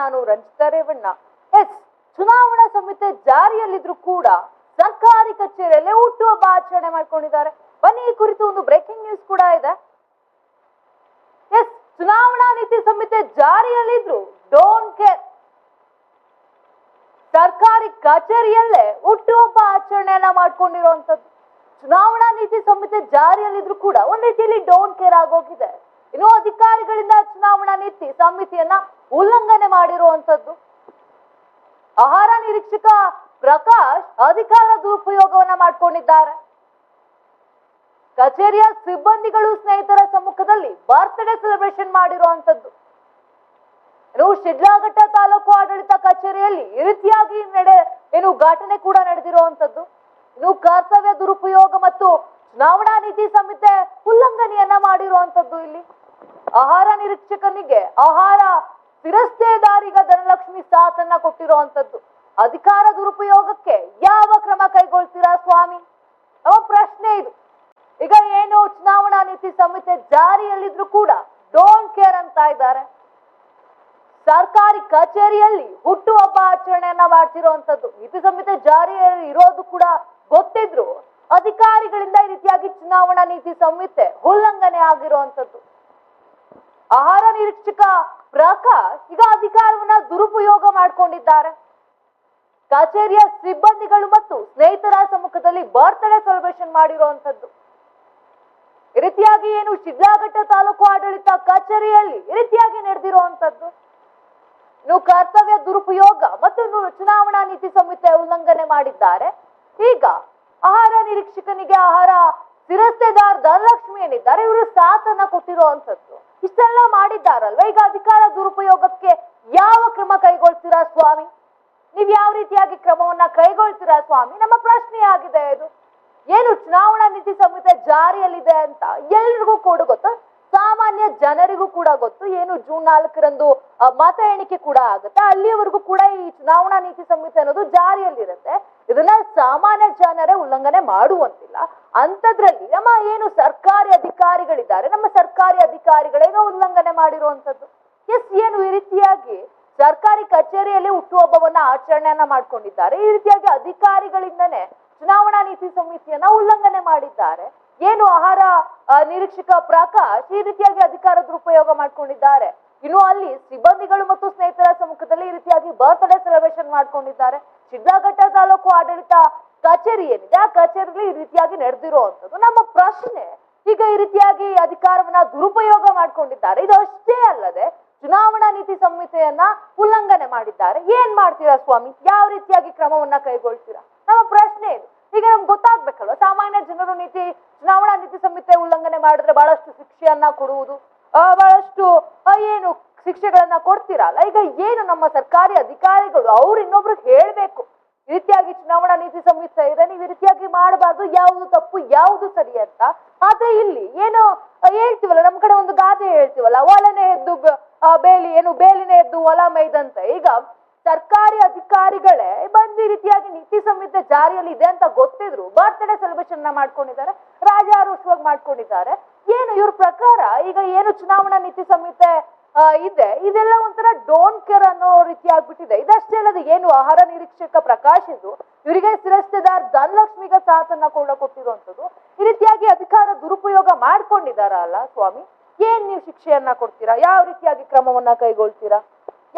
ನಾನು ರಂಜಿತಾ ರೇವಣ್ಣ ಎಸ್, ಚುನಾವಣಾ ಸಂಹಿತೆ ಜಾರಿಯಲ್ಲಿದ್ರು ಕೂಡ ಸರ್ಕಾರಿ ಕಚೇರಿಯಲ್ಲೇ ಹುಟ್ಟುಹಬ್ಬ ಆಚರಣೆ ಮಾಡ್ಕೊಂಡಿದ್ದಾರೆ. ಬನ್ನಿ, ಈ ಕುರಿತು ಒಂದು ಬ್ರೇಕಿಂಗ್ ನ್ಯೂಸ್ ಕೂಡ ಇದೆ. ಎಸ್, ಚುನಾವಣಾ ನೀತಿ ಸಂಹಿತೆ ಜಾರಿಯಲ್ಲಿದ್ರು ಡೋಂಟ್ ಕೇರ್ ಸರ್ಕಾರಿ ಕಚೇರಿಯಲ್ಲೇ ಹುಟ್ಟುಹಬ್ಬ ಆಚರಣೆಯನ್ನ ಮಾಡ್ಕೊಂಡಿರುವಂತದ್ದು ಚುನಾವಣಾ ನೀತಿ ಸಂಹಿತೆ ಜಾರಿಯಲ್ಲಿದ್ರು ಕೂಡ ಒಂದ್ ರೀತಿಯಲ್ಲಿ ಡೋಂಟ್ ಕೇರ್ ಆಗೋಗಿದೆ. ಇನ್ನು ಚುನಾವಣಾ ನೀತಿ ಸಮಿತಿಯನ್ನ ಉಲ್ಲಂಘನೆ ಮಾಡಿರುವಂತದ್ದು ಆಹಾರ ನಿರೀಕ್ಷಕ ಪ್ರಕಾಶ್ ಅಧಿಕಾರ ದುರುಪಯೋಗವನ್ನ ಮಾಡ್ಕೊಂಡಿದ್ದಾರೆ. ಕಚೇರಿಯ ಸಿಬ್ಬಂದಿಗಳು ಸ್ನೇಹಿತರ ಸಮ್ಮುಖದಲ್ಲಿ ಬರ್ತ್ಡೇ ಸೆಲೆಬ್ರೇಷನ್ ಮಾಡಿರುವಂತದ್ದು ಏನು ಶಿಡ್ಲಾಘಟ್ಟ ತಾಲೂಕು ಆಡಳಿತ ಕಚೇರಿಯಲ್ಲಿ ಈ ರೀತಿಯಾಗಿ ನಡೆ ಏನು ಘಟನೆ ಕೂಡ ನಡೆದಿರುವಂತದ್ದು ಇನ್ನು ಕರ್ತವ್ಯ ದುರುಪಯೋಗ ಮತ್ತು ಚುನಾವಣಾ ನೀತಿ ಸಂಹಿತೆ ಉಲ್ಲಂಘನೆಯನ್ನ ಮಾಡಿರುವಂತದ್ದು ಇಲ್ಲಿ. ಆಹಾರ ನಿರೀಕ್ಷಕನಿಗೆ, ಆಹಾರ ಸ್ಥಿರಸ್ಥೇದಾರಿಗ ಧನಲಕ್ಷ್ಮಿ ಸಾಥನ್ನ ಕೊಟ್ಟಿರುವಂತದ್ದು ಅಧಿಕಾರ ದುರುಪಯೋಗಕ್ಕೆ ಯಾವ ಕ್ರಮ ಕೈಗೊಳ್ತೀರಾ ಸ್ವಾಮಿ? ನಮ್ಮ ಪ್ರಶ್ನೆ ಇದು. ಈಗ ಏನು ಚುನಾವಣಾ ನೀತಿ ಸಂಹಿತೆ ಜಾರಿಯಲ್ಲಿದ್ರು ಕೂಡ ಡೋಂಟ್ ಕೇರ್ ಅಂತ ಇದ್ದಾರೆ. ಸರ್ಕಾರಿ ಕಚೇರಿಯಲ್ಲಿ ಹುಟ್ಟುಹಬ್ಬ ಆಚರಣೆಯನ್ನ ಮಾಡ್ತಿರುವಂತದ್ದು ನೀತಿ ಸಂಹಿತೆ ಜಾರಿಯಲ್ಲಿ ಇರೋದು ಕೂಡ ಗೊತ್ತಿದ್ರು ಅಧಿಕಾರಿಗಳಿಂದ ಈ ರೀತಿಯಾಗಿ ಚುನಾವಣಾ ನೀತಿ ಸಂಹಿತೆ ಉಲ್ಲಂಘನೆ ಆಗಿರುವಂತದ್ದು ಆಹಾರ ನಿರೀಕ್ಷಕ ಪ್ರಕಾಶ್ ಈಗ ಅಧಿಕಾರವನ್ನ ದುರುಪಯೋಗ ಮಾಡ್ಕೊಂಡಿದ್ದಾರೆ. ಕಚೇರಿಯ ಸಿಬ್ಬಂದಿಗಳು ಮತ್ತು ಸ್ನೇಹಿತರ ಸಮ್ಮುಖದಲ್ಲಿ ಬರ್ತ್ಡೇ ಸೆಲೆಬ್ರೇಷನ್ ಮಾಡಿರುವಂತದ್ದು ಈ ರೀತಿಯಾಗಿ ಏನು ಶಿಡ್ಲಾಘಟ್ಟ ತಾಲೂಕು ಆಡಳಿತ ಕಚೇರಿಯಲ್ಲಿ ಈ ರೀತಿಯಾಗಿ ನಡೆದಿರುವಂತದ್ದು ಇನ್ನು ಕರ್ತವ್ಯ ದುರುಪಯೋಗ ಮತ್ತು ಚುನಾವಣಾ ನೀತಿ ಸಂಹಿತೆ ಉಲ್ಲಂಘನೆ ಮಾಡಿದ್ದಾರೆ. ಈಗ ಆಹಾರ ನಿರೀಕ್ಷಕನಿಗೆ ಆಹಾರ ಸ್ಥಿರಸ್ತೆದಾರ್ ಧನಲಕ್ಷ್ಮಿ ಏನಿದ್ದಾರೆ, ಇವರು ಸಾಥನ್ನ ಕೊಟ್ಟಿರುವಂತದ್ದು ಇಷ್ಟೆಲ್ಲ ಮಾಡಿದ್ದಾರಲ್ವ? ಈಗ ಅಧಿಕಾರ ದುರುಪಯೋಗಕ್ಕೆ ಯಾವ ಕ್ರಮ ಕೈಗೊಳ್ತೀರಾ ಸ್ವಾಮಿ? ನೀವ್ ಯಾವ ರೀತಿಯಾಗಿ ಕ್ರಮವನ್ನ ಕೈಗೊಳ್ತೀರಾ ಸ್ವಾಮಿ? ನಮ್ಮ ಪ್ರಶ್ನೆ ಆಗಿದೆ ಇದು. ಏನು ಚುನಾವಣಾ ನೀತಿ ಸಂಹಿತೆ ಜಾರಿಯಲ್ಲಿದೆ ಅಂತ ಎಲ್ರಿಗೂ ಕೂಡ ಗೊತ್ತು? ಸಾಮಾನ್ಯ ಜನರಿಗೂ ಕೂಡ ಗೊತ್ತು. ಏನು ಜೂನ್ ನಾಲ್ಕರಂದು ಮತ ಎಣಿಕೆ ಕೂಡ ಆಗುತ್ತೆ. ಅಲ್ಲಿಯವರೆಗೂ ಕೂಡ ಈ ಚುನಾವಣಾ ನೀತಿ ಸಂಹಿತೆ ಅನ್ನೋದು ಜಾರಿಯಲ್ಲಿರುತ್ತೆ. ಇದನ್ನ ಸಾಮಾನ್ಯ ಜನರೇ ಉಲ್ಲಂಘನೆ ಮಾಡುವಂತಿಲ್ಲ. ಅಂಥದ್ರಲ್ಲಿ ನಮ್ಮ ಏನು ಸರ್ಕಾರಿ ಅಧಿಕಾರಿಗಳಿದ್ದಾರೆ, ನಮ್ಮ ಸರ್ಕಾರಿ ಅಧಿಕಾರಿಗಳೇನೋ ಉಲ್ಲಂಘನೆ ಮಾಡಿರುವಂತದ್ದು ಎಸ್ ಏನು ಈ ರೀತಿಯಾಗಿ ಸರ್ಕಾರಿ ಕಚೇರಿಯಲ್ಲಿ ಹುಟ್ಟುಹಬ್ಬವನ್ನ ಆಚರಣೆಯನ್ನ ಮಾಡ್ಕೊಂಡಿದ್ದಾರೆ. ಈ ರೀತಿಯಾಗಿ ಅಧಿಕಾರಿಗಳಿಂದನೇ ಚುನಾವಣಾ ನೀತಿ ಸಮಿತಿಯನ್ನ ಉಲ್ಲಂಘನೆ ಮಾಡಿದ್ದಾರೆ. ಏನು ಆಹಾರ ನಿರೀಕ್ಷಕ ಪ್ರಕಾಶ್ ಈ ರೀತಿಯಾಗಿ ಅಧಿಕಾರ ದುರುಪಯೋಗ ಮಾಡ್ಕೊಂಡಿದ್ದಾರೆ. ಇನ್ನು ಅಲ್ಲಿ ಸಿಬ್ಬಂದಿಗಳು ಮತ್ತು ಸ್ನೇಹಿತರ ಸಮ್ಮುಖದಲ್ಲಿ ಈ ರೀತಿಯಾಗಿ ಬರ್ತ್ಡೇ ಸೆಲೆಬ್ರೇಷನ್ ಮಾಡ್ಕೊಂಡಿದ್ದಾರೆ. ಸಿದ್ದಾಘಟ್ಟ ತಾಲೂಕು ಆಡಳಿತ ಕಚೇರಿ ಏನಿದೆ? ಆ ಕಚೇರಿಯಲ್ಲಿ ಈ ರೀತಿಯಾಗಿ ನಡೆದಿರುವಂತದ್ದು ನಮ್ಮ ಪ್ರಶ್ನೆ, ಈಗ ಈ ರೀತಿಯಾಗಿ ಅಧಿಕಾರವನ್ನ ದುರುಪಯೋಗ ಮಾಡ್ಕೊಂಡಿದ್ದಾರೆ. ಇದು ಅಷ್ಟೇ ಅಲ್ಲದೆ, ಚುನಾವಣಾ ನೀತಿ ಸಂಹಿತೆಯನ್ನ ಉಲ್ಲಂಘನೆ ಮಾಡಿದ್ದಾರೆ. ಏನ್ ಮಾಡ್ತೀರಾ ಸ್ವಾಮಿ? ಯಾವ ರೀತಿಯಾಗಿ ಕ್ರಮವನ್ನ ಕೈಗೊಳ್ತೀರಾ? ನಮ್ಮ ಪ್ರಶ್ನೆ ಇದು. ಈಗ ನಮ್ಗೆ ಗೊತ್ತಾಗ್ಬೇಕಲ್ವ, ಸಾಮಾನ್ಯ ಜನರು ನೀತಿ, ಚುನಾವಣಾ ನೀತಿ ಸಂಹಿತೆ ಉಲ್ಲಂಘನೆ ಮಾಡಿದ್ರೆ ಬಹಳಷ್ಟು ಶಿಕ್ಷೆಯನ್ನ ಕೊಡುವುದು. ಬಹಳಷ್ಟು ಏನು ಶಿಕ್ಷೆಗಳನ್ನ ಕೊಡ್ತೀರಲ್ಲ ಈಗ ಏನು ನಮ್ಮ ಸರ್ಕಾರಿ ಅಧಿಕಾರಿಗಳು ಅವ್ರು ಇನ್ನೊಬ್ರು ಹೇಳ್ಬೇಕು. ಈ ರೀತಿಯಾಗಿ ಚುನಾವಣಾ ನೀತಿ ಸಂಹಿತೆ ಇದೆ, ನೀವು ಈ ರೀತಿಯಾಗಿ ಮಾಡಬಾರ್ದು, ಯಾವುದು ತಪ್ಪು, ಯಾವುದು ಸರಿ ಅಂತ. ಆದ್ರೆ ಇಲ್ಲಿ ಏನು ಹೇಳ್ತೀವಲ್ಲ ನಮ್ ಕಡೆ ಒಂದು ಗಾದೆ ಹೇಳ್ತೀವಲ್ಲ ಒಲನೆ ಎದ್ದು ಬೇಲಿ, ಏನು, ಬೇಲಿನೇ ಎದ್ದು ಒಲ ಮೈದಂತೆ ಈಗ ಸರ್ಕಾರಿ ಅಧಿಕಾರಿಗಳೇ ಬಂದ್ ಈ ರೀತಿಯಾಗಿ ನೀತಿ ಸಂಹಿತೆ ಜಾರಿಯಲ್ಲಿ ಇದೆ ಅಂತ ಗೊತ್ತಿದ್ರು. ಬರ್ತ್ಡೇ ಸೆಲೆಬ್ರೇಷನ್ ಮಾಡ್ಕೊಂಡಿದ್ದಾರೆ. ರಾಜಾರೋಷವಾಗಿ ಮಾಡ್ಕೊಂಡಿದ್ದಾರೆ. ಏನು ಇವ್ರ ಪ್ರಕಾರ ಈಗ ಏನು ಚುನಾವಣಾ ನೀತಿ ಸಂಹಿತೆ ಇದೆ. ಇದೆಲ್ಲ ಒಂಥರ ಡೋಂಟ್ ಕೇರ್ ಅನ್ನೋ ರೀತಿ ಆಗ್ಬಿಟ್ಟಿದೆ. ಇದಷ್ಟೇ ಅಲ್ಲದೆ ಏನು ಆಹಾರ ನಿರೀಕ್ಷಕ ಪ್ರಕಾಶ್ ಇದು, ಇವರಿಗೆ ಶಿರಸ್ತೆದಾರ್ ಧನಲಕ್ಷ್ಮಿಗೆ ಸಾಥನ್ನ ಕೂಡ ಕೊಟ್ಟಿರುವಂತದ್ದು ಈ ರೀತಿಯಾಗಿ ಅಧಿಕಾರ ದುರುಪಯೋಗ ಮಾಡ್ಕೊಂಡಿದಾರಲ್ಲ ಸ್ವಾಮಿ? ಏನ್ ನೀವು ಶಿಕ್ಷೆಯನ್ನ ಕೊಡ್ತೀರಾ? ಯಾವ ರೀತಿಯಾಗಿ ಕ್ರಮವನ್ನ ಕೈಗೊಳ್ತೀರಾ?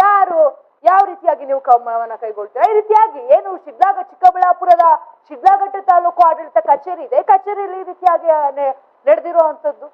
ಯಾರು ಯಾವ ರೀತಿಯಾಗಿ ನೀವು ಕ್ರಮವನ್ನ ಕೈಗೊಳ್ತೀರಾ? ಈ ರೀತಿಯಾಗಿ ಏನು ಶಿಡ್ಲಾಘ ಚಿಕ್ಕಬಳ್ಳಾಪುರದ ಶಿಡ್ಲಾಘಟ್ಟ ತಾಲೂಕು ಆಡಳಿತ ಕಚೇರಿ ಇದೆ? ಕಚೇರಿಯಲ್ಲಿ ಈ ರೀತಿಯಾಗಿ ನಡೆದಿರುವಂತದ್ದು?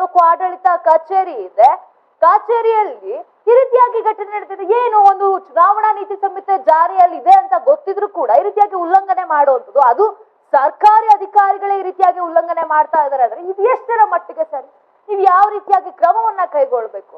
ತಾಲೂಕು ಆಡಳಿತ ಕಚೇರಿ ಇದೆ. ಕಚೇರಿಯಲ್ಲಿ ಈ ರೀತಿಯಾಗಿ ಘಟನೆ ನಡೆದಿದೆ ಏನು ಒಂದು ಚುನಾವಣಾ ನೀತಿ ಸಂಹಿತೆ ಜಾರಿಯಲ್ಲಿ ಇದೆ ಅಂತ ಗೊತ್ತಿದ್ರು ಕೂಡ ಈ ರೀತಿಯಾಗಿ ಉಲ್ಲಂಘನೆ ಮಾಡುವಂಥದ್ದು, ಅದು ಸರ್ಕಾರಿ ಅಧಿಕಾರಿಗಳೇ ಈ ರೀತಿಯಾಗಿ ಉಲ್ಲಂಘನೆ ಮಾಡ್ತಾ ಇದಾರೆ ಅಂದ್ರೆ ಇದು ಎಷ್ಟರ ಮಟ್ಟಿಗೆ ಸರಿ? ನೀವು ಯಾವ ರೀತಿಯಾಗಿ ಕ್ರಮವನ್ನ ಕೈಗೊಳ್ಬೇಕು?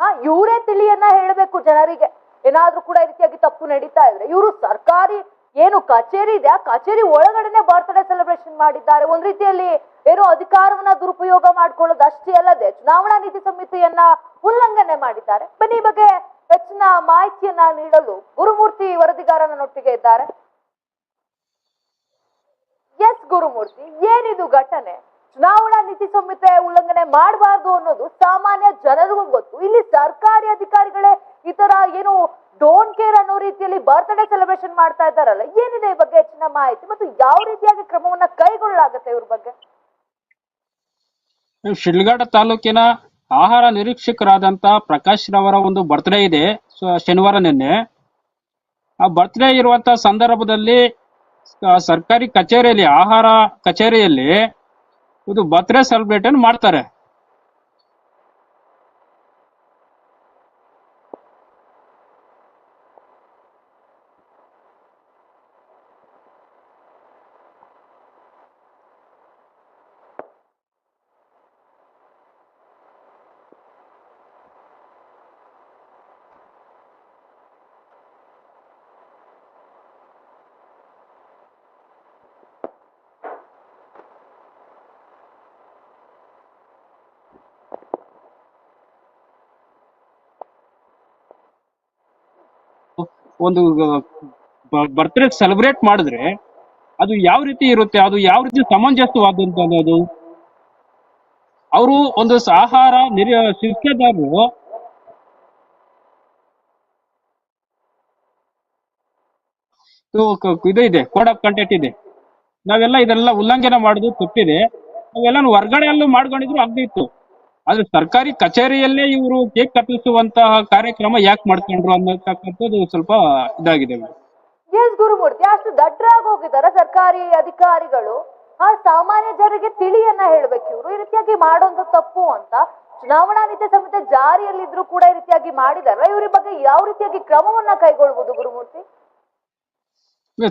ಹಾ, ಇವರೇ ತಿಳಿಯನ್ನ ಹೇಳಬೇಕು ಜನರಿಗೆ. ಏನಾದ್ರೂ ಕೂಡ ಈ ರೀತಿಯಾಗಿ ತಪ್ಪು ನಡೀತಾ ಇದ್ರೆ ಇವರು ಸರ್ಕಾರಿ ಏನು ಕಚೇರಿ ಇದೆ? ಆ ಕಚೇರಿ ಒಳಗಡೆನೆ ಬರ್ತ್ಡೇ ಸೆಲೆಬ್ರೇಷನ್ ಮಾಡಿದ್ದಾರೆ. ಒಂದ್ ರೀತಿಯಲ್ಲಿ ಏನೋ ಅಧಿಕಾರವನ್ನ ದುರುಪಯೋಗ ಮಾಡ್ಕೊಳ್ಳೋದು ಅಷ್ಟೇ ಅಲ್ಲದೆ ಚುನಾವಣಾ ನೀತಿ ಸಂಹಿತೆಯನ್ನ ಉಲ್ಲಂಘನೆ ಮಾಡಿದ್ದಾರೆ. ಬನ್ನಿ ಬಗ್ಗೆ ಹೆಚ್ಚಿನ ಮಾಹಿತಿಯನ್ನ ನೀಡಲು ಗುರುಮೂರ್ತಿ ವರದಿಗಾರನೊಟ್ಟಿಗೆ ಇದ್ದಾರೆ. ಎಸ್ ಗುರುಮೂರ್ತಿ, ಏನಿದು ಘಟನೆ? ಚುನಾವಣಾ ನೀತಿ ಸಂಹಿತೆ ಉಲ್ಲಂಘನೆ ಮಾಡಬಾರ್ದು ಅನ್ನೋದು ಸಾಮಾನ್ಯ ಜನರಿಗೂ ಗೊತ್ತು. ಇಲ್ಲಿ ಸರ್ಕಾರಿ ಅಧಿಕಾರಿಗಳೇ ಈ ತರ ಏನು ಡೋಂಟ್ ಕೇರ್ ಅನ್ನೋ ರೀತಿಯಲ್ಲಿ ಬರ್ತ್ಡೇ ಸೆಲೆಬ್ರೇಷನ್ ಮಾಡ್ತಾ ಇದ್ದಾರಲ್ಲ, ಏನಿದೆ ಈ ಬಗ್ಗೆ ಹೆಚ್ಚಿನ ಮಾಹಿತಿ? ಮತ್ತು ಯಾವ ರೀತಿಯಾಗಿ ಕ್ರಮವನ್ನ ಕೈಗೊಳ್ಳಲಾಗುತ್ತೆ ಇವ್ರ ಬಗ್ಗೆ? ಶಿಡ್ಲಘಟ್ಟ ತಾಲೂಕಿನ ಆಹಾರ ನಿರೀಕ್ಷಕರಾದಂತ ಪ್ರಕಾಶ್ ರವರ ಒಂದು ಬರ್ತ್ಡೇ ಇದೆ. ಶನಿವಾರ ನಿನ್ನೆ. ಆ ಬರ್ತ್ಡೇ ಇರುವಂತ ಸಂದರ್ಭದಲ್ಲಿ ಸರ್ಕಾರಿ ಕಚೇರಿಯಲ್ಲಿ, ಆಹಾರ ಕಚೇರಿಯಲ್ಲಿ ಇದು ಬರ್ತ್ಡೇ ಸೆಲೆಬ್ರೇಟ್ ಮಾಡ್ತಾರೆ. ಒಂದು ಬರ್ತ್ಡೇ ಸೆಲೆಬ್ರೇಟ್ ಮಾಡಿದ್ರೆ ಅದು ಯಾವ ರೀತಿ ಇರುತ್ತೆ? ಅದು ಯಾವ ರೀತಿ ಸಮಂಜಸವಾದಂತ ಅನ್ನೋದು? ಅವರು ಒಂದು ಆಹಾರ ನಿರ್ ಶಿಕ್ಷಕರು ಇದು ಇದೆ ಕೋಡ್ ಆಫ್ ಕಂಟೆಂಟ್ ಇದೆ. ನಾವೆಲ್ಲ ಇದೆಲ್ಲ ಉಲ್ಲಂಘನೆ ಮಾಡುದು ತಪ್ಪಿದೆ. ನಾವೆಲ್ಲ ಹೊರ್ಗಡೆಯಲ್ಲೂ ಮಾಡ್ಕೊಂಡಿದ್ರು ಆಗ್ತಿತ್ತು ಆದ್ರೆ ಸರ್ಕಾರಿ ಕಚೇರಿಯಲ್ಲೇ ಇವರು ಕೇಕ್ ಕಟ್ಟಿಸುವಂತಹ ಕಾರ್ಯಕ್ರಮ ಯಾಕೆ ಮಾಡ್ಕೊಂಡ್ರು ಅನ್ನತಕ್ಕಂಥದ್ದು ಸ್ವಲ್ಪ ಇದಾಗಿದೆ. ಗುರುಮೂರ್ತಿ, ಅಷ್ಟು ದಡ್ಡರಾಗಿ ಹೋಗಿದ್ದಾರೆ ಸರ್ಕಾರಿ ಅಧಿಕಾರಿಗಳು. ಆ ಸಾಮಾನ್ಯ ಜನರಿಗೆ ತಿಳಿಯನ್ನ ಹೇಳ್ಬೇಕು ಇವರು. ಈ ರೀತಿಯಾಗಿ ಮಾಡೋಂಥ ತಪ್ಪು ಅಂತ ಚುನಾವಣಾ ನೀತಿ ಸಂಹಿತೆ ಜಾರಿಯಲ್ಲಿದ್ರು ಕೂಡ ಈ ರೀತಿಯಾಗಿ ಮಾಡಿದಾರ ಇವ್ರ ಬಗ್ಗೆ ಯಾವ ರೀತಿಯಾಗಿ ಕ್ರಮವನ್ನ ಕೈಗೊಳ್ಬಹುದು ಗುರುಮೂರ್ತಿ?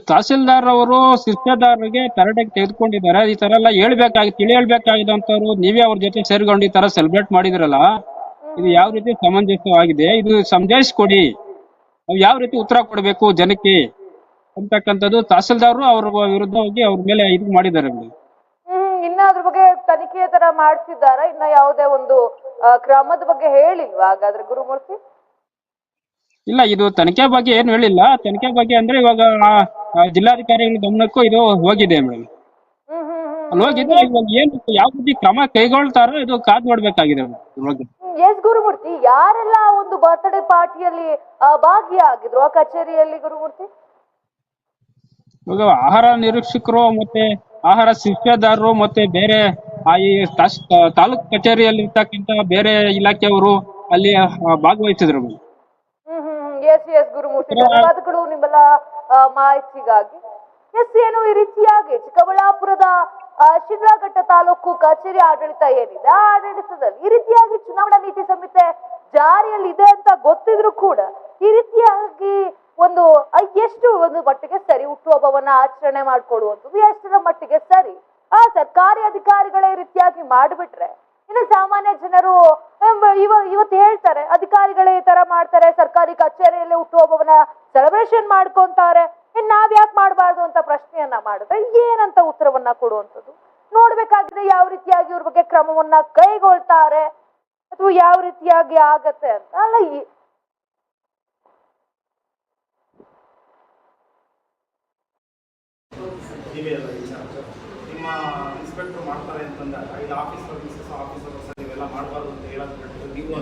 ತಹಸೀಲ್ದಾರ್ ಅವರು ಶಿಷ್ಯದಾರರಿಗೆ ತರಡೆಗೆ ತೆಗೆದುಕೊಂಡಿದ್ದಾರೆ. ಈ ತರ ಎಲ್ಲ ಹೇಳ್ಬೇಕಾಗಿ ತಿಳಿ ಹೇಳ್ಬೇಕಾಗಿದಂತವ್ರು ನೀವೇ ಅವ್ರ ಜೊತೆ ಸೇರ್ಕೊಂಡು ಈ ತರ ಸೆಲೆಬ್ರೇಟ್ ಮಾಡಿದ್ರಲ್ಲ, ಇದು ಯಾವ ರೀತಿ ಸಮಂಜಸವಾಗಿದೆ? ಇದು ಕೊಡಿ. ನಾವು ಯಾವ ರೀತಿ ಉತ್ತರ ಕೊಡಬೇಕು ಜನಕ್ಕೆ ಅಂತಕ್ಕಂಥದ್ದು ತಹಸೀಲ್ದಾರರು ಅವ್ರ ವಿರುದ್ಧ ಹೋಗಿ ಅವ್ರ ಮೇಲೆ ಇದು ಮಾಡಿದ್ದಾರೆ ಇನ್ನ ಅದ್ರ ಬಗ್ಗೆ ತನಿಖೆ ತರ ಮಾಡ್ತಿದ್ದಾರ? ಇನ್ನ ಯಾವುದೇ ಒಂದು ಕ್ರಮದ ಬಗ್ಗೆ ಹೇಳಿಲ್ವಾ? ಹಾಗಾದ್ರೆ ಗುರುಮೂರ್ತಿ? ಇಲ್ಲ ಇದು ತನಿಖೆ ಬಗ್ಗೆ ಏನು ಹೇಳಿಲ್ಲ. ತನಿಖೆ ಬಗ್ಗೆ ಅಂದ್ರೆ ಇವಾಗ ಆ, ಆ, ಜಿಲ್ಲಾಧಿಕಾರಿಗಳ ಗಮನಕ್ಕೂ ಇದು ಹೋಗಿದೆ ಮೇಡಮ್ ಅಲ್ಲಿ ಹೋಗಿದೆ ಇವಾಗ ಏನು ಯಾವ ರೀತಿ ಕ್ರಮ ಕೈಗೊಳ್ತಾರೋ ಇದು ಕಾದ್ ನೋಡ್ಬೇಕಾಗಿದೆ ಮೇಡಮ್ ಇದ್ರ ಬಗ್ಗೆ ಎಸ್ ಗುರುಮೂರ್ತಿ ಯಾರೆಲ್ಲ ಒಂದು ಬರ್ತ್ಡೇ ಪಾರ್ಟಿಯಲ್ಲಿ ಭಾಗಿಯಾಗಿದ್ರು ಆ ಕಚೇರಿಯಲ್ಲಿ ಗುರುಮೂರ್ತಿ? ಇವಾಗ ಆಹಾರ ನಿರೀಕ್ಷಕರು ಮತ್ತೆ ಆಹಾರ ಶಿಷ್ಯದಾರರು ಮತ್ತೆ ಬೇರೆ ಆ ಈ ತಾಸ್- ತಾಲೂಕ್ ಕಚೇರಿಯಲ್ಲಿ ಇರ್ತಕ್ಕಂತ ಬೇರೆ ಇಲಾಖೆಯವರು ಅಲ್ಲಿ ಆ, ಭಾಗವಹಿಸಿದ್ರು ಮೇಡಮ್. ಎಸ್ ಎಸ್ ಗುರುಮೂರ್ತಿ ಧನ್ಯವಾದಗಳು ನಿಮ್ಮೆಲ್ಲ ಮಾಹಿತಿಗಾಗಿ. ಎಸ್ ಏನು ಈ ರೀತಿಯಾಗಿ ಚಿಕ್ಕಬಳ್ಳಾಪುರದ ಶಿಡ್ಲಘಟ್ಟ ತಾಲೂಕು ಕಚೇರಿ ಆಡಳಿತ ಏನಿದೆ, ಆ ಆಡಳಿತದಲ್ಲಿ ಈ ರೀತಿಯಾಗಿ ಚುನಾವಣಾ ನೀತಿ ಸಂಹಿತೆ ಜಾರಿಯಲ್ಲಿ ಇದೆ ಅಂತ ಗೊತ್ತಿದ್ರು ಕೂಡ ಈ ರೀತಿಯಾಗಿ ಒಂದು ಎಷ್ಟು ಒಂದು ಮಟ್ಟಿಗೆ ಸರಿ ಹುಟ್ಟುಹಬ್ಬವನ್ನ ಆಚರಣೆ ಮಾಡ್ಕೊಳ್ಳುವಂಥದ್ದು, ಎಷ್ಟರ ಮಟ್ಟಿಗೆ ಸರಿ, ಆ ಸರ್ಕಾರಿ ಅಧಿಕಾರಿಗಳೇ ರೀತಿಯಾಗಿ ಮಾಡಿಬಿಟ್ರೆ ಇನ್ನು ಸಾಮಾನ್ಯ ಜನರು ಇವ, ಇವತ್ತು ಹೇಳ್ತಾರೆ, ಅಧಿಕಾರಿಗಳೇ ಈ ತರ ಮಾಡ್ತಾರೆ, ಸರ್ಕಾರಿ ಕಚೇರಿಯಲ್ಲಿ ಹುಟ್ಟುಹಬ್ಬವನ್ನ ಸೆಲೆಬ್ರೇಷನ್ ಮಾಡ್ಕೊಂತಾರೆ. ಇನ್ ನಾವ್ ಯಾಕೆ ಮಾಡಬಾರ್ದು ಅಂತ ಪ್ರಶ್ನೆಯನ್ನ ಮಾಡಿದ್ರೆ ಏನಂತ ಉತ್ತರವನ್ನ ಕೊಡುವಂಥದ್ದು? ನೋಡ್ಬೇಕಾಗಿದೆ ಯಾವ ರೀತಿಯಾಗಿ ಇವ್ರ ಬಗ್ಗೆ ಕ್ರಮವನ್ನ ಕೈಗೊಳ್ತಾರೆ? ಅಥವಾ ಯಾವ ರೀತಿಯಾಗಿ ಆಗತ್ತೆ ಅಂತ ಅಲ್ಲ ನಿಮ್ಮ ಇನ್ಸ್ಪೆಕ್ಟರ್ ಮಾಡ್ತಾರೆ ಅಂತಂದಾಗ ಇದು ಆಫೀಸರ್ ಮಿಸಸ್ ಆಫೀಸರ್ ಸರ್ ಇವೆಲ್ಲ ಮಾಡಬಾರ್ದು ಅಂತ ಹೇಳೋದು ನೀವು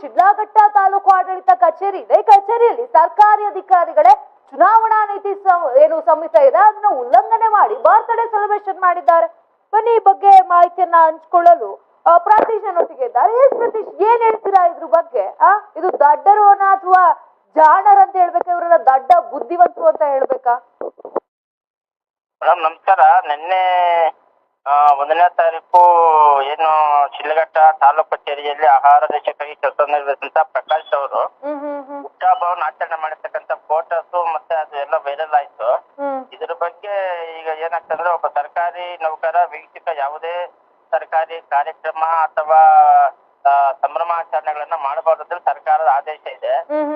ಶಿಡ್ಲಾಘಟ್ಟ ತಾಲೂಕು ಆಡಳಿತ ಕಚೇರಿ ಇದೆ ಕಚೇರಿಯಲ್ಲಿ ಸರ್ಕಾರಿ ಅಧಿಕಾರಿಗಳೇ ಚುನಾವಣಾ ನೀತಿ ಏನು ಸಂಹಿತೆ ಇದೆ ಅದನ್ನ ಉಲ್ಲಂಘನೆ ಮಾಡಿ ಬರ್ತ್ಡೇ ಸೆಲೆಬ್ರೇಷನ್ ಮಾಡಿದ್ದಾರೆ. ಬನ್ನಿ ಬಗ್ಗೆ ಮಾಹಿತಿಯನ್ನ ಹಂಚ್ಕೊಳ್ಳಲು ಆ, ಪ್ರತೀಶ್ ನನ್ನೊಟ್ಟಿಗೆ ಇದ್ದಾರೆ. ಎಸ್ ಪ್ರತೀಶ್ ಏನ್ ಹೇಳ್ತೀರಾ ಇದ್ರ ಬಗ್ಗೆ? ಆ ಇದು ದಡ್ಡರೋನ ಅಥವಾ ಜಾಣರ್ ಅಂತ ಹೇಳ್ಬೇಕಾ? ಇವರೆಲ್ಲ ದಡ್ಡ ಬುದ್ಧಿವಂತರು ಅಂತ ಹೇಳ್ಬೇಕಾ? ಮೇಡಮ್ ನಮಸ್ಕಾರ. ನಿನ್ನೆ ಒಂದನೇ ತಾರೀಕು ಏನು ಶಿಲ್ಘಟ್ಟ ತಾಲೂಕು ಕಚೇರಿಯಲ್ಲಿ ಆಹಾರ ದೇಶಕ್ಕಾಗಿ ಕೆಲಸ ನಿರ್ವಹಿಸಿದಂತ ಪ್ರಕಾಶ್ ಅವರು. ಹುಟ್ಟಹಬ್ಬವನ್ನು ಆಚರಣೆ ಮಾಡಿರ್ತಕ್ಕಂತ ಫೋಟೋಸ್ ಮತ್ತೆ ಅದು ಎಲ್ಲ ವೈರಲ್ ಆಯ್ತು. ಇದ್ರ ಬಗ್ಗೆ ಈಗ ಏನಾಗ್ತಂದ್ರೆ ಒಬ್ಬ ಸರ್ಕಾರಿ ನೌಕರ ವೈಯಕ್ತಿಕ ಯಾವುದೇ ಸರ್ಕಾರಿ ಕಾರ್ಯಕ್ರಮ ಅಥವಾ ಸಂಭ್ರಮ ಸಂಭ್ರಮಾಚರಣೆಗಳನ್ನ ಮಾಡಬಾರದು ಅಂತ ಸರ್ಕಾರದ ಆದೇಶ ಇದೆ.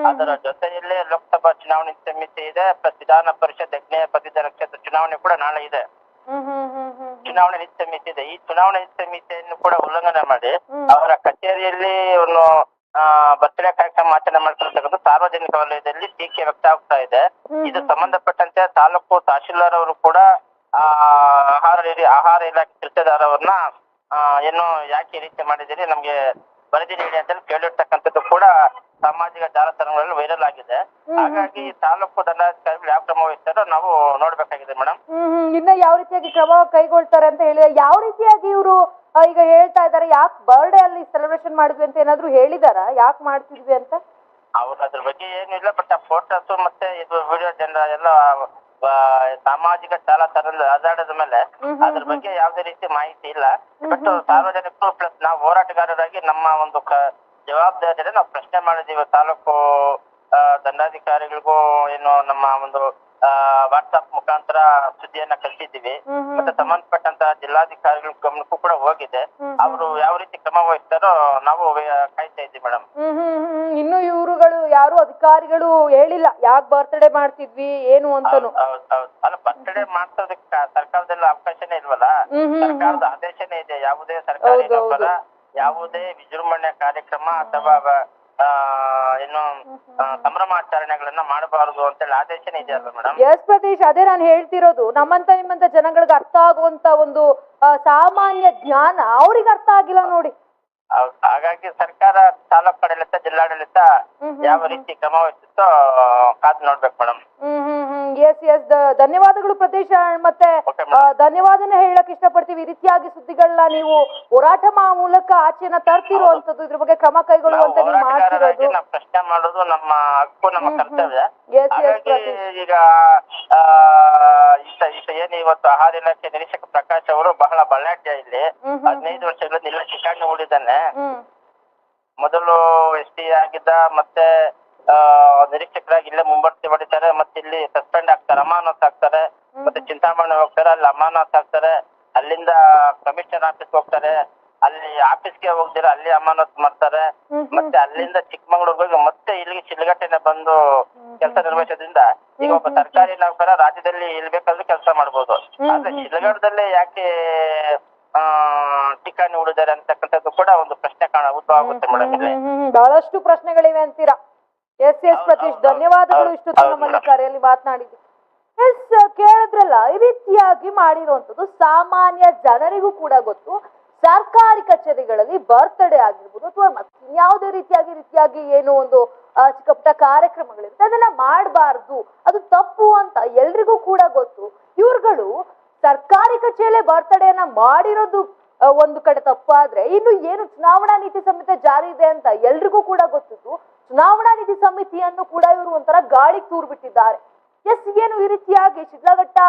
ಅದರ ಜೊತೆಯಲ್ಲೇ ಲೋಕಸಭಾ ಚುನಾವಣೆ ಸಮಿತಿ ಇದೆ. ವಿಧಾನ ಪರಿಷತ್ ಯಜ್ಞ ಕ್ಷೇತ್ರ ಚುನಾವಣೆ ಕೂಡ ನಾಳೆ ಇದೆ. ಚುನಾವಣೆ ನೀತಿ ಸಮಿತಿ ಇದೆ ಈ ಚುನಾವಣೆ ನೀತಿ ಸಮಿತಿಯನ್ನು ಕೂಡ ಉಲ್ಲಂಘನೆ ಮಾಡಿ ಅವರ ಕಚೇರಿಯಲ್ಲಿ ಒಂದು ಬರ್ತ್ಡೇ ಕಾರ್ಯಕ್ರಮ ಆಚರಣೆ ಮಾಡ್ತಿರ್ತಕ್ಕಂಥ ಸಾರ್ವಜನಿಕ ವಲಯದಲ್ಲಿ ಟೀಕೆ ವ್ಯಕ್ತ ಆಗ್ತಾ ಇದೆ ಇದು ಸಂಬಂಧಪಟ್ಟಂತೆ ತಾಲೂಕು ತಹಶೀಲ್ದಾರ್ ಅವರು ಕೂಡ ಆ, ಆಹಾರ ಆಹಾರ ಇಲಾಖೆ ಕೆಲಸದಾರವನ್ನ ಏನು ಯಾಕೆ ಈ ರೀತಿ ಮಾಡಿದಿರಿ ನಮ್ಗೆ ವರದಿ ನೀಡಿ ಅಂತ ಕೇಳಿರ್ತಕ್ಕಂಥದ್ದು ಕೂಡ ಸಾಮಾಜಿಕ ಜಾಲತಾಣಗಳಲ್ಲಿ ವೈರಲ್ ಆಗಿದೆ. ಹಾಗಾಗಿ ತಾಲೂಕು ದಂಡಾಧಿಕಾರಿಗಳು ಯಾವ ಕ್ರಮ ವಹಿಸ್ತಾರೋ ನಾವು ನೋಡ್ಬೇಕಾಗಿದೆ ಮೇಡಮ್ ಇನ್ನ ಯಾವ ರೀತಿಯಾಗಿ ಕ್ರಮ ಕೈಗೊಳ್ತಾರೆ ಅಂತ ಹೇಳಿದ್ರೆ ಯಾವ ರೀತಿಯಾಗಿ ಇವರು ಈಗ ಹೇಳ್ತಾ ಇದ್ದಾರೆ ಯಾಕೆ ಬರ್ಡೇ ಅಲ್ಲಿ ಸೆಲೆಬ್ರೇಷನ್ ಮಾಡಿದ್ವಿ ಅಂತ ಏನಾದ್ರು ಹೇಳಿದಾರ? ಯಾಕೆ ಮಾಡ್ತಿದ್ವಿ ಅಂತ? ಅವ್ರು ಅದ್ರ ಬಗ್ಗೆ ಇಲ್ಲ ಬಟ್ ಆ ಫೋಟೋಸ್ ಮತ್ತೆ ಇದು ವಿಡಿಯೋ ಜನರ ಎಲ್ಲ ಸಾಮಾಜಿಕ ಜಾಲತಾಣದ ಆಧಾರದ ಮೇಲೆ ಅದ್ರ ಬಗ್ಗೆ ಯಾವುದೇ ರೀತಿ ಮಾಹಿತಿ ಇಲ್ಲ. ಬಟ್ ಸಾರ್ವಜನಿಕರು ಪ್ಲಸ್ ನಾವು ಹೋರಾಟಗಾರರಾಗಿ ನಮ್ಮ ಒಂದು ಕ ಜವಾಬ್ದಾರಿಯನ್ನು ನಾವು ಪ್ರಶ್ನೆ ಮಾಡಿದೀವಿ. ತಾಲೂಕು ದಂಡಾಧಿಕಾರಿಗಳಿಗೂ ಏನು ನಮ್ಮ ಒಂದು ವಾಟ್ಸ್ಆಪ್ ಮುಖಾಂತರ ಸುದ್ದಿಯನ್ನ ಕಳಿಸಿದ್ದೀವಿ. ಮತ್ತೆ ಸಂಬಂಧಪಟ್ಟಂತ ಜಿಲ್ಲಾಧಿಕಾರಿಗಳ ಗಮನಕ್ಕೂ ಕೂಡ ಹೋಗಿದೆ. ಅವರು ಯಾವ ರೀತಿ ಕ್ರಮ ವಹಿಸ್ತಾರೋ ನಾವು ಕಾಯ್ತಾ ಇದ್ದೀವಿ ಮೇಡಮ್. ಇನ್ನು ಇವರುಗಳು ಯಾರು ಅಧಿಕಾರಿಗಳು ಹೇಳಿಲ್ಲ. ಯಾಕ್ ಬರ್ತ್ಡೇ ಮಾಡ್ತಿದ್ವಿ ಏನು ಅಂತನು. ಅಲ್ಲ ಬರ್ತ್ಡೇ ಮಾಡ್ಸೋದಕ್ಕೆ ಸರ್ಕಾರದಲ್ಲಿ ಅವಕಾಶನೇ ಇಲ್ವಲ್ಲ? ಸರ್ಕಾರದ ಆದೇಶನೇ ಇದೆ. ಯಾವುದೇ ಸರ್ಕಾರಿ ಯಾವುದೇ ವಿಜೃಂಭಣೆ ಕಾರ್ಯಕ್ರಮ ಅಥವಾ ಏನು ಸಂಭ್ರಮಾಚರಣೆಗಳನ್ನ ಮಾಡಬಾರದು ಅಂತ ಹೇಳಿ ಆದೇಶನೇ ಇದೆ ಅಲ್ವಾ ಮೇಡಮ್ ಎಸ್ ಪ್ರತೀಶ್ ಅದೇ ನಾನು ಹೇಳ್ತಿರೋದು. ನಮ್ಮಂತ ನಿಮ್ಮಂತ ಜನಗಳಿಗೆ ಅರ್ಥ ಆಗುವಂತ ಒಂದು ಸಾಮಾನ್ಯ ಜ್ಞಾನ ಅವ್ರಿಗೆ ಅರ್ಥ ಆಗಿಲ್ಲ ನೋಡಿ. ಹಾಗಾಗಿ ಸರ್ಕಾರ ತಾಲೂಕು ಆಡಳಿತ ಜಿಲ್ಲಾಡಳಿತ ಯಾವ ರೀತಿ ಕ್ರಮ ವಹಿಸುತ್ತೋ ಕಾದ್ ನೋಡ್ಬೇಕು madam hmm hmm hmm. S S ಧನ್ಯವಾದಗಳು ಪ್ರತೀಶ್ ಮತ್ತೆ ಧನ್ಯವಾದ ಧನ್ಯವಾದನ ಹೇಳಕ್ ಇಷ್ಟಪಡ್ತೀವಿ. ಈ ರೀತಿಯಾಗಿ ಸುದ್ದಿಗಳನ್ನ ನೀವು ಹೋರಾಟ ಮಾ- ಮೂಲಕ ಆಚೆನ ತರ್ತಿರೋ ಅಂತದ್ದು ಇದ್ರ ಬಗ್ಗೆ ಕ್ರಮ ಕೈಗೊಳ್ಳುವಂತ ನೀವು ಮಾಡ್ತಿರೋದು. ಪ್ರಶ್ನೆ ಮಾಡೋದು ನಮ್ಮ ಹಕ್ಕು ನಮ್ಮ. ಕರ್ತವ್ಯ. ಎಸ್ ಎಸ್ ಈಗ ಏನು ಇವತ್ತು ಆಹಾರ ಇಲಾಖೆ ನಿರೀಕ್ಷಕ ಪ್ರಕಾಶ್ ಅವರು ಬಹಳ ಬಳ್ಳಾಟ್ಯ ಇಲ್ಲಿ. ಹದಿನೈದು ವರ್ಷಗಳಿಂದ ಇಲ್ಲ ಚಿಕ್ಕಾಣಿ ಹೂಡಿದ್ದಾನೆ ಮೊದಲು ಎಸ್ ಟಿ ಆಗಿದ್ದ ಮತ್ತೆ ನಿರೀಕ್ಷಕರಾಗಿ ಇಲ್ಲೇ ಮುಂಬರ್ತಿ ಹೊಡಿತಾರೆ ಮತ್ತೆ ಇಲ್ಲಿ ಸಸ್ಪೆಂಡ್ ಆಗ್ತಾರೆ. ಅಮಾನತ್ ಆಗ್ತಾರೆ. ಮತ್ತೆ ಚಿಂತಾಮಣಿ ಹೋಗ್ತಾರೆ. ಅಲ್ಲಿ ಅಮಾನತ್ ಆಗ್ತಾರೆ. ಅಲ್ಲಿಂದ ಕಮಿಷನರ್ ಆಫೀಸ್ ಹೋಗ್ತಾರೆ. ಅಲ್ಲಿ ಆಫೀಸ್ಗೆ ಹೋಗ್ದಿರ ಅಲ್ಲಿ ಅಮಾನತ್ ಮಾಡ್ತಾರೆ. ಮತ್ತೆ ಅಲ್ಲಿಂದ ಚಿಕ್ಕಮಂಗ್ಳೂರ್ ಹೋಗಿ ಮತ್ತೆ ಇಲ್ಲಿಗೆ ಚಿಲ್ಗಟ್ಟೆನೆ ಬಂದು ಕೆಲಸ ನಿರ್ವಹಿಸೋದ್ರಿಂದ ಈಗ ಒಬ್ಬ ಸರ್ಕಾರಿ ನೌಕರ ರಾಜ್ಯದಲ್ಲಿ ಇಲ್ಲಿ ಬೇಕಾದ್ರೂ ಕೆಲಸ ಮಾಡ್ಬೋದು. ಆದ್ರೆ ಶಿಲ್ಘಟ್ಟದಲ್ಲೇ ಯಾಕೆ ಆ ಟಿಕಾಣಿ ಉಳಿದಾರೆ ಅಂತಕ್ಕಂಥದ್ದು ಕೂಡ ಒಂದು ಪ್ರಶ್ನೆ ಕಾಣ ಉದ್ಭವ ಆಗುತ್ತೆ ಮೇಡಮ್ ಇಲ್ಲಿ. ಬಹಳಷ್ಟು ಪ್ರಶ್ನೆಗಳಿವೆ ಅಂತೀರಾ? ಎಸ್ ಎಸ್ ಪ್ರತೀಶ್ ಧನ್ಯವಾದಗಳು ಇಷ್ಟು ನಮ್ಮಲ್ಲಿ. ಕರೆಯಲ್ಲಿ ಮಾತನಾಡಿದ್ದು ಎಸ್ ಕೇಳಿದ್ರಲ್ಲ ಈ ರೀತಿಯಾಗಿ ಮಾಡಿರುವಂತದ್ದು ಸಾಮಾನ್ಯ ಜನರಿಗೂ ಕೂಡ ಗೊತ್ತು. ಸರ್ಕಾರಿ ಕಚೇರಿಗಳಲ್ಲಿ ಬರ್ತ್ಡೇ ಆಗಿರ್ಬೋದು ಅಥವಾ ಯಾವುದೇ ರೀತಿಯಾಗಿ ರೀತಿಯಾಗಿ ಏನು ಒಂದು ಚಿಕ್ಕಪುಟ್ಟ ಚಿಕ್ಕ ಪುಟ್ಟ ಕಾರ್ಯಕ್ರಮಗಳಿರುತ್ತೆ ಅದನ್ನ ಮಾಡಬಾರ್ದು ಅದು ತಪ್ಪು ಅಂತ ಎಲ್ರಿಗೂ ಕೂಡ ಗೊತ್ತು. ಇವ್ರುಗಳು ಸರ್ಕಾರಿ ಕಚೇರಿಯಲ್ಲೇ ಬರ್ತಡೆಯನ್ನ ಮಾಡಿರೋದು ಒಂದು ಕಡೆ ತಪ್ಪಾದ್ರೆ ಇನ್ನು ಏನು ಚುನಾವಣಾ ನೀತಿ ಸಂಹಿತೆ ಜಾರಿ ಇದೆ ಅಂತ ಎಲ್ರಿಗೂ ಕೂಡ ಗೊತ್ತಿದ್ದು ಚುನಾವಣಾ ನಿಧಿ ಸಮಿತಿಯನ್ನು ಕೂಡ ಇವರು ಒಂಥರ ಗಾಳಿ ತೂರ್ ಬಿಟ್ಟಿದ್ದಾರೆ ಎಸ್, ಏನು ಈ ರೀತಿಯಾಗಿ ಶಿಡ್ಲಘಟ್ಟ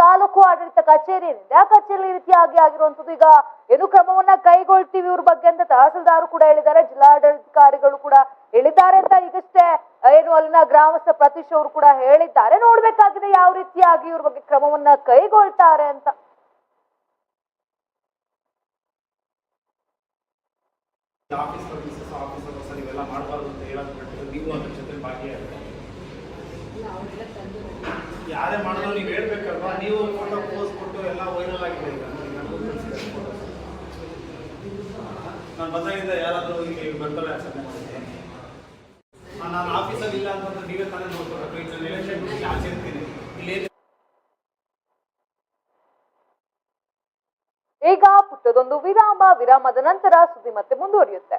ತಾಲೂಕು ಆಡಳಿತ ಕಚೇರಿ ಏನಿದೆ ಆ ಕಚೇರಿ ಈ ರೀತಿಯಾಗಿ ಆಗಿರುವಂತದ್ದು ಈಗ ಏನು ಕ್ರಮವನ್ನ ಕೈಗೊಳ್ತೀವಿ ಇವ್ರ ಬಗ್ಗೆ ಅಂತ ತಹಸೀಲ್ದಾರ್ ಕೂಡ ಹೇಳಿದ್ದಾರೆ ಜಿಲ್ಲಾಡಳಿತಾಧಿಕಾರಿಗಳು ಕೂಡ ಹೇಳಿದ್ದಾರೆ ಅಂತ ಈಗಷ್ಟೇ ಏನು ಅಲ್ಲಿನ ಗ್ರಾಮಸ್ಥ ಪ್ರತೀಶ್ ಅವರು ಕೂಡ ಹೇಳಿದ್ದಾರೆ. ನೋಡ್ಬೇಕಾಗಿದೆ ಯಾವ ರೀತಿಯಾಗಿ ಇವ್ರ ಬಗ್ಗೆ ಕ್ರಮವನ್ನ ಕೈಗೊಳ್ತಾರೆ ಅಂತ. ಆಫೀಸ್ ಇವೆಲ್ಲ ಮಾಡಬಾರ್ದು. ನೀವು ಅದ್ರ ಜೊತೆ ಭಾಗಿಯಾಗಿ ಯಾರೇ ಮಾಡಿದ್ರು ನೀವು ಹೇಳ್ಬೇಕಲ್ವಾ? ನೀವು ಫೋಟೋ ಪೋಸ್ ಕೊಟ್ಟು ಎಲ್ಲ ವೈರಲ್ ಆಗಿದೆ ಈಗ. ನಾನು ಬಂದಾಗಿಂದ ಯಾರಾದರೂ ಇಲ್ಲಿ ಬರ್ತಾರೆ ಆಚರಣೆ ಮಾಡಿದ್ದೀನಿ ನಾನು ಆಫೀಸಲ್ಲಿ ಇಲ್ಲ ಅಂತಂದ್ರೆ ನೀವೇ ತಾನೇ ನೋಡ್ಕೊಬೇಕು ಈಗ ನಾನು ಎಲೆಕ್ಷನ್ ಇಲ್ಲಿ ಈಗ ಪುಟ್ಟದೊಂದು ವಿರಾಮ, ವಿರಾಮದ ನಂತರ ಸುದ್ದಿ ಮತ್ತೆ ಮುಂದುವರಿಯುತ್ತೆ.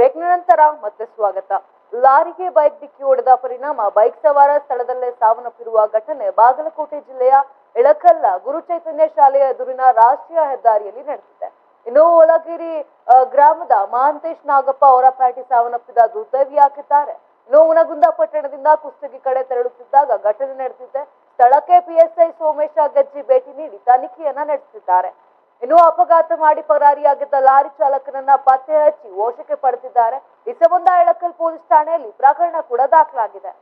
ಬ್ರೇಕ್ನ ನಂತರ ಮತ್ತೆ ಸ್ವಾಗತ. ಲಾರಿಗೆ ಬೈಕ್ ಡಿಕ್ಕಿ ಹೊಡೆದ ಪರಿಣಾಮ ಬೈಕ್ ಸವಾರ ಸ್ಥಳದಲ್ಲೇ ಸಾವನ್ನಪ್ಪಿರುವ ಘಟನೆ ಬಾಗಲಕೋಟೆ ಜಿಲ್ಲೆಯ ಇಳಕಲ್ಲ ಗುರುಚೈತನ್ಯ ಶಾಲೆಯ ಎದುರಿನ ರಾಷ್ಟ್ರೀಯ ಹೆದ್ದಾರಿಯಲ್ಲಿ ನಡೆದಿದೆ. ಇನ್ನು ಹೊಲಗಿರಿ ಗ್ರಾಮದ ಮಹಾಂತೇಶ್ ನಾಗಪ್ಪ ಹೊರಪ್ಯಾಟಿ ಸಾವನ್ನಪ್ಪಿದ ದುರ್ದೈವಿಯಾಗಿದ್ದಾರೆ ಇನ್ನು ಉನಗುಂದ ಪಟ್ಟಣದಿಂದ ಕುಷ್ಟಗಿ ಕಡೆ ತೆರಳುತ್ತಿದ್ದಾಗ ಘಟನೆ ನಡೆದಿದೆ. ಸ್ಥಳಕ್ಕೆ ಪಿಎಸ್ಐ ಸೋಮೇಶ ಗಜ್ಜಿ ಭೇಟಿ ನೀಡಿ ತನಿಖೆಯನ್ನ ನಡೆಸಿದ್ದಾರೆ. ಇನ್ನು ಅಪಘಾತ ಮಾಡಿ ಪರಾರಿಯಾಗಿದ್ದ ಲಾರಿ ಚಾಲಕನನ್ನ ಪತ್ತೆ ಹಚ್ಚಿ ವಶಕ್ಕೆ ಪಡೆದಿದ್ದಾರೆ. ಈ ಪೊಲೀಸ್ ಠಾಣೆಯಲ್ಲಿ ಪ್ರಕರಣ ಕೂಡ ದಾಖಲಾಗಿದೆ.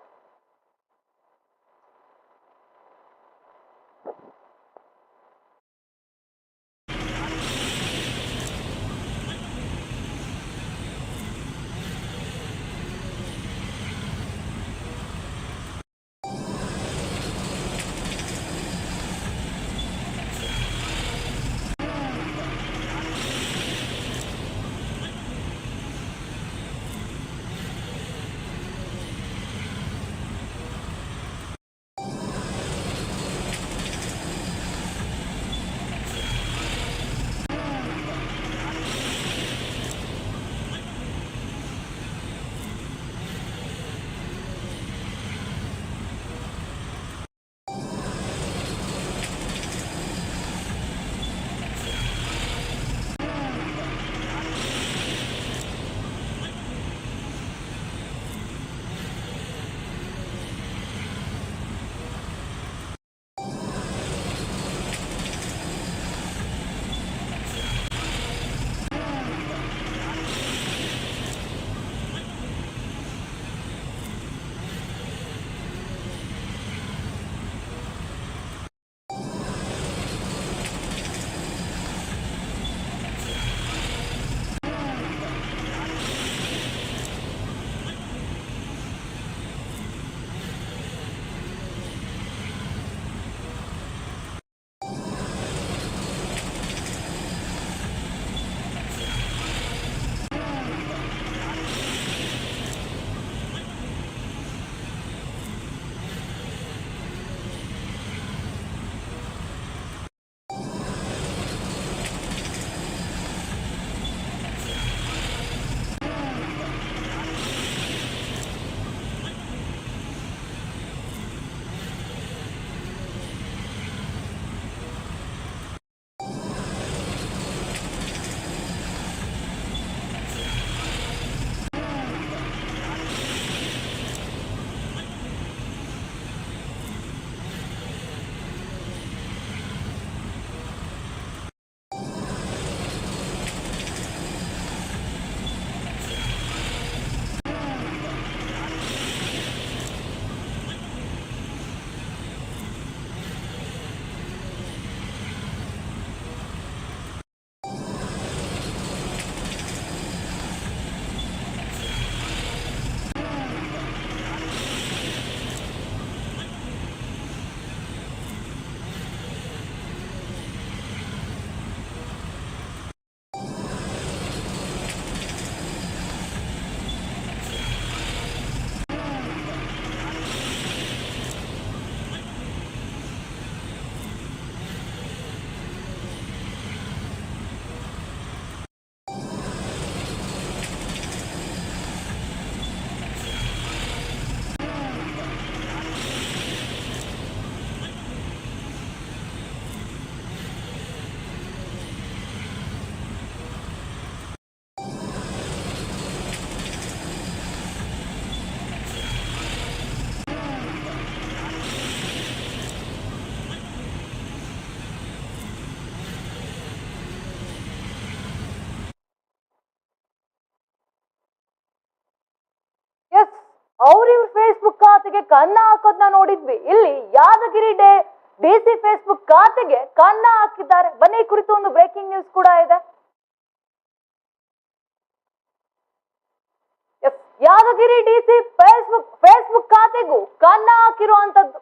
ಅವ್ರ ಇವ್ರ ಫೇಸ್ಬುಕ್ ಖಾತೆಗೆ ಕನ್ನ ಹಾಕೋದ್ನ ನೋಡಿದ್ವಿ. ಇಲ್ಲಿ ಯಾದಗಿರಿ ಡೇ ಡಿಸಿ ಫೇಸ್ಬುಕ್ ಖಾತೆಗೆ ಕನ್ನ ಹಾಕಿದ್ದಾರೆ. ಬನ್ನಿ ಕುರಿತು ಒಂದು ಬ್ರೇಕಿಂಗ್ ನ್ಯೂಸ್ ಕೂಡ ಇದೆ. ಯಾದಗಿರಿ ಡಿಸಿ ಫೇಸ್ಬುಕ್ ಫೇಸ್ಬುಕ್ ಖಾತೆಗೂ ಕನ್ನ ಹಾಕಿರುವಂತದ್ದು.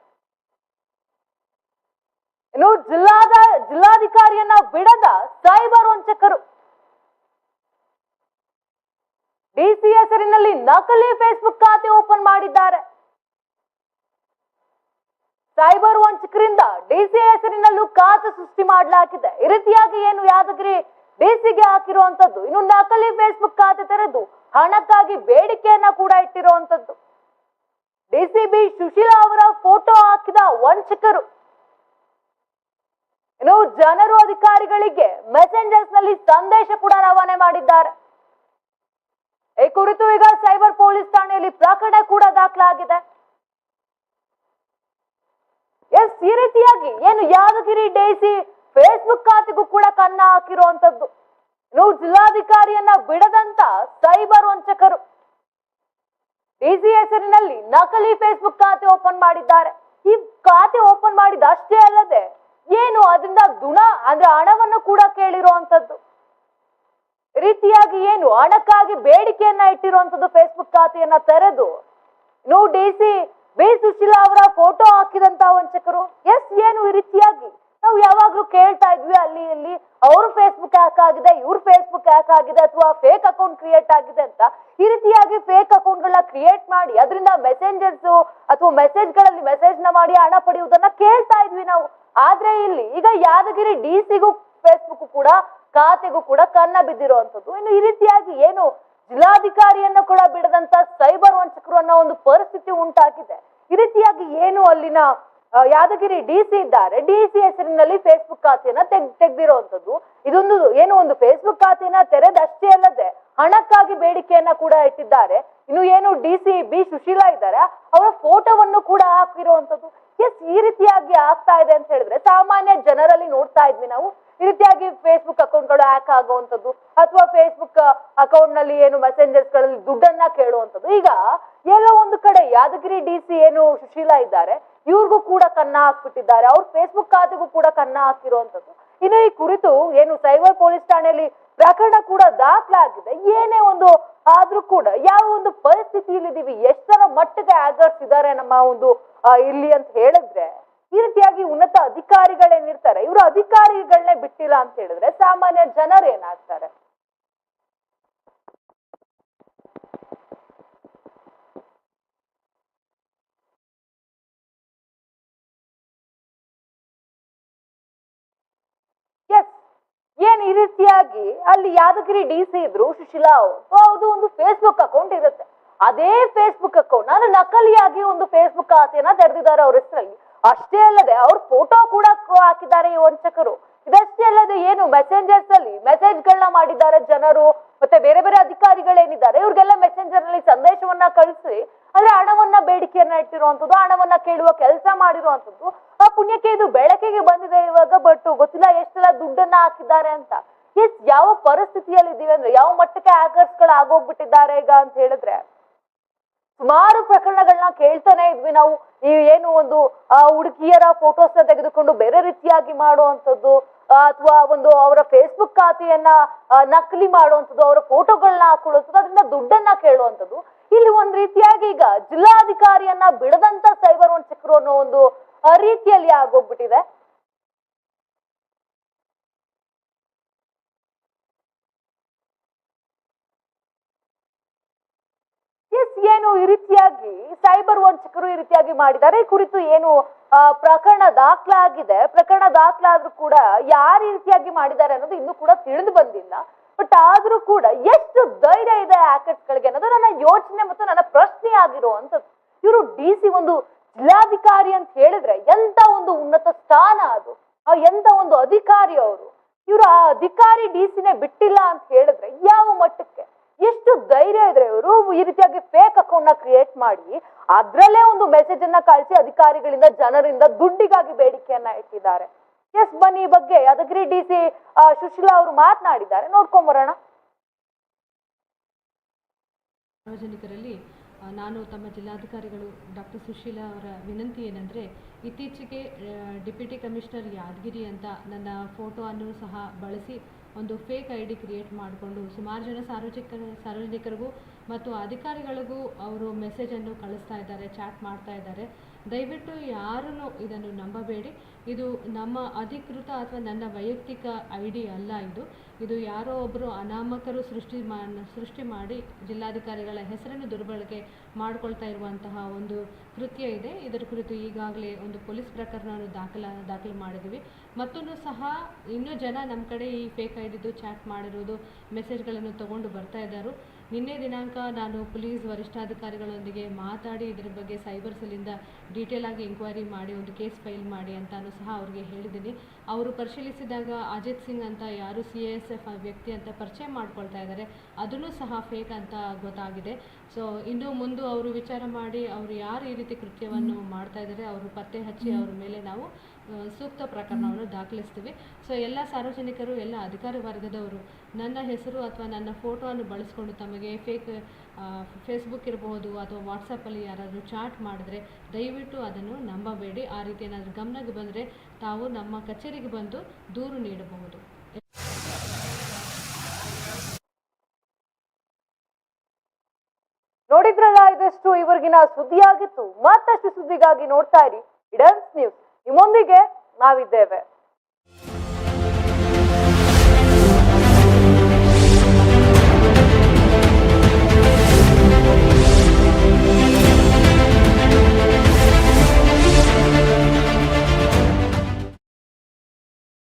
ಇನ್ನು ಜಿಲ್ಲಾದ, ಜಿಲ್ಲಾಧಿಕಾರಿಯನ್ನ ಬಿಡದ ಸೈಬರ್ ವಂಚಕರು. ಡಿಸಿ ಹೆಸರಿನಲ್ಲಿ ನಕಲಿ ಫೇಸ್ಬುಕ್ ಖಾತೆ ಓಪನ್ ಮಾಡಿದ್ದಾರೆ. ಸೈಬರ್ ವಂಚಕರಿಂದ ಡಿಸಿ ಹೆಸರಿನಲ್ಲೂ ಖಾತೆ ಸೃಷ್ಟಿ ಮಾಡಲಾಗಿದೆ. ಈ ರೀತಿಯಾಗಿ ಏನು ಯಾದಗಿರಿ ಡಿಸಿಗೆ ಹಾಕಿರುವಂತದ್ದು ಇನ್ನು ನಕಲಿ ಫೇಸ್ಬುಕ್ ಖಾತೆ ತೆರೆದು ಹಣಕ್ಕಾಗಿ ಬೇಡಿಕೆಯನ್ನ ಕೂಡ ಇಟ್ಟಿರುವಂತದ್ದು ಡಿಸಿಬಿ ಸುಶೀಲಾ ಅವರ ಫೋಟೋ ಹಾಕಿದ ವಂಚಕರು. ಇನ್ನು ಜನರು ಅಧಿಕಾರಿಗಳಿಗೆ ಮೆಸೆಂಜರ್ಸ್ನಲ್ಲಿ ಸಂದೇಶ ಕೂಡ ರವಾನೆ ಮಾಡಿದ್ದಾರೆ. ಈ ಕುರಿತು ಈಗ ಸೈಬರ್ ಪೊಲೀಸ್ ಠಾಣೆಯಲ್ಲಿ ಪ್ರಕರಣ ಕೂಡ ದಾಖಲಾಗಿದೆ. ಎಸ್, ಈ ರೀತಿಯಾಗಿ ಏನು ಯಾದಗಿರಿ ಡೇಸಿ ಫೇಸ್ಬುಕ್ ಖಾತೆಗೂ ಕೂಡ ಕನ್ನ ಹಾಕಿರುವಂತದ್ದು. ಇನ್ನು ಜಿಲ್ಲಾಧಿಕಾರಿಯನ್ನ ಬಿಡದಂತ ಸೈಬರ್ ವಂಚಕರು. ಡಿಸಿ ಹೆಸರಿನಲ್ಲಿ ನಕಲಿ ಫೇಸ್ಬುಕ್ ಖಾತೆ ಓಪನ್ ಮಾಡಿದ್ದಾರೆ. ಈ ಖಾತೆ ಓಪನ್ ಮಾಡಿದ ಅಷ್ಟೇ ಅಲ್ಲದೆ ಏನು ಅದರಿಂದ ಗುಣ ಅಂದ್ರೆ ಹಣವನ್ನು ಕೂಡ ಕೇಳಿರುವಂತದ್ದು. ರೀತಿಯಾಗಿ ಏನು ಹಣಕ್ಕಾಗಿ ಬೇಡಿಕೆಯನ್ನ ಇಟ್ಟಿರುವಂತದ್ದು ಫೇಸ್ಬುಕ್ ಖಾತೆಯನ್ನ ತೆರೆದು ನೋ ಡಿ ಸಿ ಬಿ ಸುಶೀಲಾ ಅವರ ಫೋಟೋ ಹಾಕಿದಂತ ವಂಚಕರು. ಎಸ್ ಏನು ಈ ರೀತಿಯಾಗಿ ನಾವು ಯಾವಾಗ್ಲೂ ಕೇಳ್ತಾ ಇದ್ವಿ ಅಲ್ಲಿ ಇಲ್ಲಿ. ಅವ್ರ ಫೇಸ್ಬುಕ್ ಹ್ಯಾಕ್ ಆಗಿದೆ, ಇವ್ರ ಫೇಸ್ಬುಕ್ ಹ್ಯಾಕ್ ಆಗಿದೆ ಅಥವಾ ಫೇಕ್ ಅಕೌಂಟ್ ಕ್ರಿಯೇಟ್ ಆಗಿದೆ ಅಂತ. ಈ ರೀತಿಯಾಗಿ ಫೇಕ್ ಅಕೌಂಟ್ ಗಳನ್ನ ಕ್ರಿಯೇಟ್ ಮಾಡಿ, ಅದರಿಂದ ಮೆಸೆಂಜರ್ಸ್ ಅಥವಾ ಮೆಸೇಜ್ಗಳಲ್ಲಿ ಮೆಸೇಜ್ನ ಮಾಡಿ ಹಣ ಪಡೆಯುವುದನ್ನ ಕೇಳ್ತಾ ಇದ್ವಿ ನಾವು. ಆದ್ರೆ ಇಲ್ಲಿ ಈಗ ಯಾದಗಿರಿ ಡಿ ಸಿಗೂ ಫೇಸ್ಬುಕ್ ಕೂಡ ಖಾತೆಗೂ ಕೂಡ ಕನ್ನ ಬಿದ್ದಿರುವಂತದ್ದು ಇನ್ನು ಈ ರೀತಿಯಾಗಿ ಏನು ಜಿಲ್ಲಾಧಿಕಾರಿಯನ್ನ ಕೂಡ ಬಿಡದಂತ ಸೈಬರ್ ವಂಚಕರು ಅನ್ನೋ ಒಂದು ಪರಿಸ್ಥಿತಿ ಉಂಟಾಗಿದೆ. ಈ ರೀತಿಯಾಗಿ ಏನು ಅಲ್ಲಿನ ಯಾದಗಿರಿ ಡಿ ಸಿ ಇದ್ದಾರೆ. ಡಿ ಸಿ ಹೆಸರಿನಲ್ಲಿ ಫೇಸ್ಬುಕ್ ಖಾತೆಯನ್ನ ತೆಗ್ ತೆಗ್ದಿರುವಂತದ್ದು ಇದೊಂದು ಏನು ಒಂದು ಫೇಸ್ಬುಕ್ ಖಾತೆಯನ್ನ ತೆರೆದಷ್ಟೇ ಅಲ್ಲದೆ ಹಣಕ್ಕಾಗಿ ಬೇಡಿಕೆಯನ್ನ ಕೂಡ ಇಟ್ಟಿದ್ದಾರೆ. ಇನ್ನು ಏನು ಡಿ ಸಿ ಬಿ ಸುಶೀಲಾ ಇದ್ದಾರೆ. ಅವರ ಫೋಟೋವನ್ನು ಕೂಡ ಹಾಕಿರುವಂತದ್ದು ಎಸ್ ಈ ರೀತಿಯಾಗಿ ಆಗ್ತಾ ಇದೆ ಅಂತ ಹೇಳಿದ್ರೆ ಸಾಮಾನ್ಯ ಜನರಲ್ಲಿ ನೋಡ್ತಾ ಇದ್ವಿ ನಾವು. ಈ ರೀತಿಯಾಗಿ ಫೇಸ್ಬುಕ್ ಅಕೌಂಟ್ಗಳು ಹ್ಯಾಕ್ ಆಗುವಂಥದ್ದು ಅಥವಾ ಫೇಸ್ಬುಕ್ ಅಕೌಂಟ್ನಲ್ಲಿ ಏನು ಮೆಸೆಂಜರ್ಸ್ಗಳಲ್ಲಿ ದುಡ್ಡನ್ನ ಕೇಳುವಂಥದ್ದು. ಈಗ ಎಲ್ಲೋ ಒಂದು ಕಡೆ ಯಾದಗಿರಿ ಡಿ ಸಿ ಏನು ಸುಶೀಲಾ ಇದ್ದಾರೆ. ಇವ್ರಿಗೂ ಕೂಡ ಕನ್ನ ಹಾಕ್ಬಿಟ್ಟಿದ್ದಾರೆ. ಅವ್ರ ಫೇಸ್ಬುಕ್ ಖಾತೆಗೂ ಕೂಡ ಕನ್ನ ಹಾಕಿರುವಂತದ್ದು ಇನ್ನು ಈ ಕುರಿತು ಏನು ಸೈಬರ್ ಪೊಲೀಸ್ ಠಾಣೆಯಲ್ಲಿ ಪ್ರಕರಣ ಕೂಡ ದಾಖಲಾಗಿದೆ. ಏನೇ ಒಂದು ಆದ್ರೂ ಕೂಡ ಯಾವ ಒಂದು ಪರಿಸ್ಥಿತಿಯಲ್ಲಿ ಇದೀವಿ ಎಷ್ಟರ ಮಟ್ಟಿಗೆ ಆಗರ್ಸ್ ಇದ್ದಾರೆ ನಮ್ಮ ಒಂದು ಇಲ್ಲಿ ಅಂತ ಹೇಳಿದ್ರೆ, ಈ ರೀತಿಯಾಗಿ ಉನ್ನತ ಅಧಿಕಾರಿಗಳೇನಿರ್ತಾರೆ, ಇವರು ಅಧಿಕಾರಿಗಳನ್ನೇ ಬಿಟ್ಟಿಲ್ಲ ಅಂತ ಹೇಳಿದ್ರೆ ಸಾಮಾನ್ಯ ಜನರು ಏನಾಗ್ತಾರೆ ಎಸ್ ಏನ್ ರೀತಿಯಾಗಿ ಅಲ್ಲಿ ಯಾದಗಿರಿ ಡಿ ಸಿ ಇದ್ರು ಸುಶೀಲಾ ಅವರು. ಅದು ಒಂದು ಫೇಸ್ಬುಕ್ ಅಕೌಂಟ್ ಇರುತ್ತೆ. ಅದೇ ಫೇಸ್ಬುಕ್ ಅಕೌಂಟ್ ಅಂದ್ರೆ ನಕಲಿಯಾಗಿ ಒಂದು ಫೇಸ್ಬುಕ್ ಖಾತೆಯನ್ನ ತೆರೆದಿದ್ದಾರೆ ಅವ್ರ ಹೆಸರಲ್ಲಿ. ಅಷ್ಟೇ ಅಲ್ಲದೆ ಅವ್ರ ಫೋಟೋ ಕೂಡ ಹಾಕಿದ್ದಾರೆ ಈ ವಂಚಕರು. ಇದಷ್ಟೇ ಅಲ್ಲದೆ ಏನು ಮೆಸೆಂಜರ್ಸ್ ಅಲ್ಲಿ ಮೆಸೇಜ್ಗಳನ್ನ ಮಾಡಿದ್ದಾರೆ ಜನರು, ಮತ್ತೆ ಬೇರೆ ಬೇರೆ ಅಧಿಕಾರಿಗಳೇನಿದ್ದಾರೆ, ಇವ್ರಿಗೆಲ್ಲ ಮೆಸೆಂಜರ್ನಲ್ಲಿ ಸಂದೇಶವನ್ನ ಕಳಿಸಿ, ಅಂದ್ರೆ ಹಣವನ್ನ ಬೇಡಿಕೆಯನ್ನ ಇಟ್ಟಿರುವಂತದ್ದು ಹಣವನ್ನ ಕೇಳುವ ಕೆಲಸ ಮಾಡಿರುವಂತದ್ದು ಆ ಪುಣ್ಯಕ್ಕೆ ಇದು ಬೆಳಕಿಗೆ ಬಂದಿದೆ ಇವಾಗ ಬಟ್ ಗೊತ್ತಿಲ್ಲ ಎಷ್ಟೆಲ್ಲ ದುಡ್ಡನ್ನ ಹಾಕಿದ್ದಾರೆ ಅಂತ. ಎಸ್ ಯಾವ ಪರಿಸ್ಥಿತಿಯಲ್ಲಿ ಇದೀವಿ ಅಂದ್ರೆ ಯಾವ ಮಟ್ಟಕ್ಕೆ ಹ್ಯಾಕರ್ಸ್ಗಳು ಆಗೋಗ್ಬಿಟ್ಟಿದ್ದಾರೆ ಈಗ ಅಂತ ಹೇಳಿದ್ರೆ, ಸುಮಾರು ಪ್ರಕರಣಗಳನ್ನ ಕೇಳ್ತಾನೆ ಇದ್ವಿ ನಾವು. ಈ ಏನು ಒಂದು ಹುಡುಗಿಯರ ಫೋಟೋಸ್ನ ತೆಗೆದುಕೊಂಡು ಬೇರೆ ರೀತಿಯಾಗಿ ಮಾಡುವಂಥದ್ದು, ಅಥವಾ ಒಂದು ಅವರ ಫೇಸ್ಬುಕ್ ಖಾತೆಯನ್ನ ನಕಲಿ ಮಾಡುವಂಥದ್ದು, ಅವರ ಫೋಟೋಗಳನ್ನ ಹಾಕೊಳ್ಳುವಂಥದ್ದು, ಅದರಿಂದ ದುಡ್ಡನ್ನ ಕೇಳುವಂಥದ್ದು. ಇಲ್ಲಿ ಒಂದ್ ರೀತಿಯಾಗಿ ಈಗ ಜಿಲ್ಲಾಧಿಕಾರಿಯನ್ನ ಬಿಡದಂತ ಸೈಬರ್ ವಂಚಕರು ಅನ್ನೋ ಒಂದು ರೀತಿಯಲ್ಲಿ ಆಗೋಗ್ಬಿಟ್ಟಿದೆ ಎಸ್ ಏನು ಈ ರೀತಿಯಾಗಿ ಸೈಬರ್ ವಂಚಕರು ಈ ರೀತಿಯಾಗಿ ಮಾಡಿದ್ದಾರೆ. ಈ ಕುರಿತು ಏನು ಪ್ರಕರಣ ದಾಖಲಾಗಿದೆ. ಪ್ರಕರಣ ದಾಖಲಾದ್ರೂ ಕೂಡ ಯಾರು ರೀತಿಯಾಗಿ ಮಾಡಿದ್ದಾರೆ ಅನ್ನೋದು ಇನ್ನೂ ಕೂಡ ತಿಳಿದು ಬಂದಿಲ್ಲ. ಬಟ್ ಆದ್ರೂ ಕೂಡ ಎಷ್ಟು ಧೈರ್ಯ ಇದೆ hackers ಗಳಿಗೆ ಅನ್ನೋದು ನನ್ನ ಯೋಚನೆ ಮತ್ತು ನನ್ನ ಪ್ರಶ್ನೆ ಆಗಿರುವಂತದ್ದು ಇವರು ಡಿ ಸಿ ಒಂದು ಜಿಲ್ಲಾಧಿಕಾರಿ ಅಂತ ಹೇಳಿದ್ರೆ ಎಂತ ಒಂದು ಉನ್ನತ ಸ್ಥಾನ ಅದು? ಆ ಎಂತ ಒಂದು ಅಧಿಕಾರಿ ಅವರು? ಇವರು ಆ ಅಧಿಕಾರಿ ಡಿ ಸಿನೇ ಬಿಟ್ಟಿಲ್ಲ ಅಂತ ಹೇಳಿದ್ರೆ ಯಾವ ಮಟ್ಟಕ್ಕೆ? ಎಷ್ಟು ಧೈರ್ಯ ಇದ್ರೆ ಇವರು ಈ ರೀತಿಯಾಗಿ ಫೇಕ್ ಅಕೌಂಟ್ನ ಕ್ರಿಯೇಟ್ ಮಾಡಿ, ಅದ್ರಲ್ಲೇ ಒಂದು ಮೆಸೇಜ್ ಅನ್ನ ಕಳಿಸಿ ಅಧಿಕಾರಿಗಳಿಂದ, ಜನರಿಂದ ದುಡ್ಡಿಗಾಗಿ ಬೇಡಿಕೆಯನ್ನ ಇಟ್ಟಿದ್ದಾರೆ. ಎಸ್ ಬನ್ನಿ ಬಗ್ಗೆ. ಯಾದಗಿರಿ ಡಿ ಸಿ ಸುಶೀಲಾ ಅವರು ಮಾತನಾಡಿದ್ದಾರೆ. ನೋಡ್ಕೊಂಡ್ ಬರೋಣ. ಸಾರ್ವಜನಿಕರಲ್ಲಿ ನಾನು ತಮ್ಮ ಜಿಲ್ಲಾಧಿಕಾರಿಗಳು ಡಾಕ್ಟರ್ ಸುಶೀಲಾ ಅವರ ವಿನಂತಿ ಏನಂದರೆ, ಇತ್ತೀಚೆಗೆ ಡೆಪ್ಯೂಟಿ ಕಮಿಷನರ್ ಯಾದಗಿರಿ ಅಂತ ನನ್ನ ಫೋಟೋವನ್ನು ಸಹ ಬಳಸಿ ಒಂದು ಫೇಕ್ ಐ ಡಿ ಕ್ರಿಯೇಟ್ ಮಾಡಿಕೊಂಡು ಸುಮಾರು ಜನ ಸಾರ್ವಜನಿಕ ಸಾರ್ವಜನಿಕರಿಗೂ ಮತ್ತು ಅಧಿಕಾರಿಗಳಿಗೂ ಅವರು ಮೆಸೇಜನ್ನು ಕಳಿಸ್ತಾ ಇದ್ದಾರೆ ಚಾಟ್ ಮಾಡ್ತಾ ಇದ್ದಾರೆ. ದಯವಿಟ್ಟು ಯಾರೂ ಇದನ್ನು ನಂಬಬೇಡಿ. ಇದು ನಮ್ಮ ಅಧಿಕೃತ ಅಥವಾ ನನ್ನ ವೈಯಕ್ತಿಕ ಐ ಡಿ ಅಲ್ಲ ಇದು. ಇದು ಯಾರೋ ಒಬ್ಬರು ಅನಾಮಕರು ಸೃಷ್ಟಿ ಮಾ, ಸೃಷ್ಟಿ ಮಾಡಿ ಜಿಲ್ಲಾಧಿಕಾರಿಗಳ ಹೆಸರನ್ನು ದುರ್ಬಳಕೆ ಮಾಡಿಕೊಳ್ತಾ ಇರುವಂತಹ ಒಂದು ಕೃತ್ಯ ಇದೆ. ಇದರ ಕುರಿತು ಈಗಾಗಲೇ ಒಂದು ಪೊಲೀಸ್ ಪ್ರಕರಣವನ್ನು ದಾಖಲ, ದಾಖಲು ಮಾಡಿದ್ದೀವಿ. ಮತ್ತೊಂದು ಸಹ ಇನ್ನೂ ಜನ ನಮ್ಮ ಕಡೆ ಈ ಫೇಕ್ ಐಡಿದು ಚಾಟ್ ಮಾಡಿರೋದು ಮೆಸೇಜ್ಗಳನ್ನು ತಗೊಂಡು ಬರ್ತಾ ಇದ್ದಾರೆ. ನಿನ್ನೆ ದಿನಾಂಕ ನಾನು ಪೊಲೀಸ್ ವರಿಷ್ಠಾಧಿಕಾರಿಗಳೊಂದಿಗೆ ಮಾತಾಡಿ ಇದರ ಬಗ್ಗೆ ಸೈಬರ್ ಸೆಲ್ಲಿಂದ ಡೀಟೇಲ್ ಆಗಿ ಎಂಕ್ವೈರಿ ಮಾಡಿ ಒಂದು ಕೇಸ್ ಫೈಲ್ ಮಾಡಿ ಅಂತಾನು ಸಹ ಅವ್ರಿಗೆ ಹೇಳಿದ್ದೀನಿ. ಅವರು ಪರಿಶೀಲಿಸಿದಾಗ ಅಜಿತ್ ಸಿಂಗ್ ಅಂತ ಯಾರು ಸಿ ಎಸ್ ಎಫ್ ವ್ಯಕ್ತಿ ಅಂತ ಪರಿಚಯ ಮಾಡ್ಕೊಳ್ತಾ ಇದ್ದಾರೆ. ಅದನ್ನು ಸಹ ಫೇಕ್ ಅಂತ ಗೊತ್ತಾಗಿದೆ. ಸೊ ಇನ್ನು ಮುಂದೆ ಅವರು ವಿಚಾರ ಮಾಡಿ ಅವರು ಯಾರು ಈ ರೀತಿ ಕೃತ್ಯವನ್ನು ಮಾಡ್ತಾ ಇದ್ದಾರೆ ಅವರು ಪತ್ತೆ ಹಚ್ಚಿ ಅವ್ರ ಮೇಲೆ ನಾವು ಸೂಕ್ತ ಪ್ರಕರಣವನ್ನು ದಾಖಲಿಸ್ತೀವಿ. ಸೊ ಎಲ್ಲ ಸಾರ್ವಜನಿಕರು ಎಲ್ಲ ಅಧಿಕಾರಿ ವರ್ಗದವರು ನನ್ನ ಹೆಸರು ಅಥವಾ ನನ್ನ ಫೋಟೋವನ್ನು ಬಳಸ್ಕೊಂಡು ತಮಗೆ ಫೇಕ್ ಫೇಸ್ಬುಕ್ ಇರಬಹುದು ಅಥವಾ ವಾಟ್ಸಪ್ಪಲ್ಲಿ ಯಾರಾದರೂ ಚಾಟ್ ಮಾಡಿದ್ರೆ ದಯವಿಟ್ಟು ಅದನ್ನು ನಂಬಬೇಡಿ. ಆ ರೀತಿ ಏನಾದರೂ ಗಮನಕ್ಕೆ ಬಂದರೆ ತಾವು ನಮ್ಮ ಕಚೇರಿಗೆ ಬಂದು ದೂರು ನೀಡಬಹುದು. ನೋಡಿದ್ರಲ್ಲ, ಇದಷ್ಟು ಇವರಿಗಿನ ಸುದ್ದಿಯಾಗಿತ್ತು. ಮತ್ತಷ್ಟು ಸುದ್ದಿಗಾಗಿ ನೋಡ್ತಾ ಇರಿ. ಇಡನ್ಸ್ ನ್ಯೂಸ್ ನಿಮ್ಮೊಂದಿಗೆ ನಾವಿದ್ದೇವೆ.